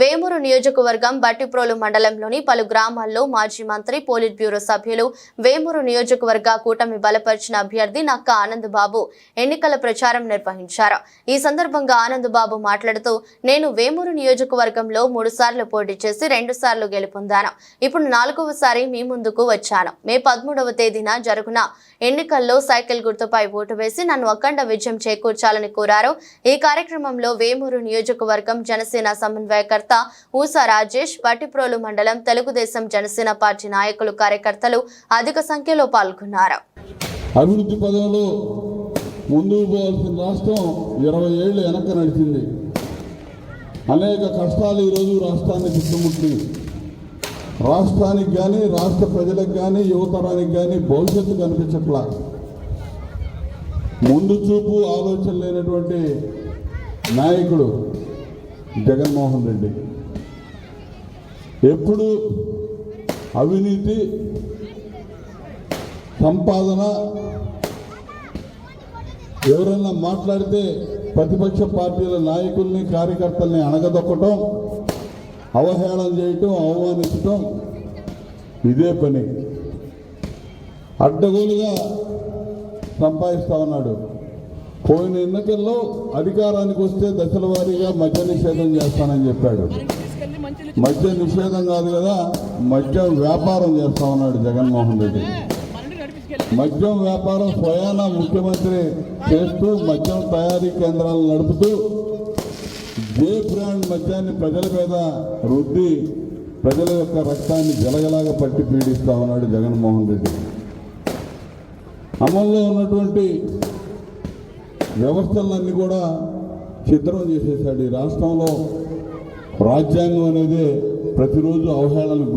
వేమూరు నియోజకవర్గం బట్టిప్రోలు మండలంలోని పలు గ్రామాల్లో మాజీ మంత్రి పోలిట్ బ్యూరో సభ్యులు వేమూరు నియోజకవర్గ కూటమి బలపరిచిన అభ్యర్థి నక్క ఆనందబాబు ఎన్నికల ప్రచారం నిర్వహించారు. ఈ సందర్భంగా ఆనందబాబు మాట్లాడుతూ నేను వేమూరు నియోజకవర్గంలో మూడు సార్లు పోటీ చేసి రెండు సార్లు గెలుపొందాను. ఇప్పుడు నాలుగవసారి మీ ముందుకు వచ్చాను. మే పదమూడవ తేదీన జరుగున ఎన్నికల్లో సైకిల్ గుర్తుపై ఓటు వేసి నన్ను అఖండ విజయం చేకూర్చాలని కోరారు. ఈ కార్యక్రమంలో వేమూరు నియోజకవర్గం జనసేన సమన్వయకర్త ఊసా రాజేష్ బట్టిప్రోలు మండలం తెలుగుదేశం జనసేన పార్టీ నాయకులు కార్యకర్తలు అధిక సంఖ్యలో పాల్గొన్నారు. అభివృద్ధి పదంలో ముందుకు పోవాల్సిన రాష్ట్రం ఇరవై ఏళ్ళు వెనక నడిచింది. అనేక కష్టాలు ఈరోజు రాష్ట్రాన్ని చుట్టుముట్టి. రాష్ట్రానికి కానీ రాష్ట్ర ప్రజలకు కానీ యువతరానికి కానీ భవిష్యత్తు కనిపించట్లా. ముందు చూపు ఆలోచన లేనటువంటి నాయకుడు జగన్మోహన్ రెడ్డి. ఎప్పుడు అవినీతి సంపాదన ఎవరన్నా మాట్లాడితే ప్రతిపక్ష పార్టీల నాయకుల్ని కార్యకర్తల్ని అణగదొక్కటం అవహేళన చేయటం అవమానించటం ఇదే పని. అడ్డగోలుగా సంపాదిస్తా ఉన్నాడు. పోయిన ఎన్నికల్లో అధికారానికి వస్తే దశల వారీగా మద్య నిషేధం చేస్తానని చెప్పాడు. మద్య నిషేధం కాదు కదా మద్యం వ్యాపారం చేస్తా ఉన్నాడు జగన్మోహన్ రెడ్డి. మద్యం వ్యాపారం స్వయాన ముఖ్యమంత్రి చేస్తూ మద్యం తయారీ కేంద్రాలు నడుపుతూ జే బ్రాండ్ మద్యాన్ని ప్రజల మీద రుద్ది ప్రజల యొక్క రక్తాన్ని జలగలాగా పట్టి పీడిస్తా ఉన్నాడు జగన్మోహన్ రెడ్డి. అమల్లో ఉన్నటువంటి వ్యవస్థలన్నీ కూడా ఛిద్రం చేసేసాడు ఈ రాష్ట్రంలో రాజ్యాంగం అనేది ప్రతిరోజు అవహేళనకు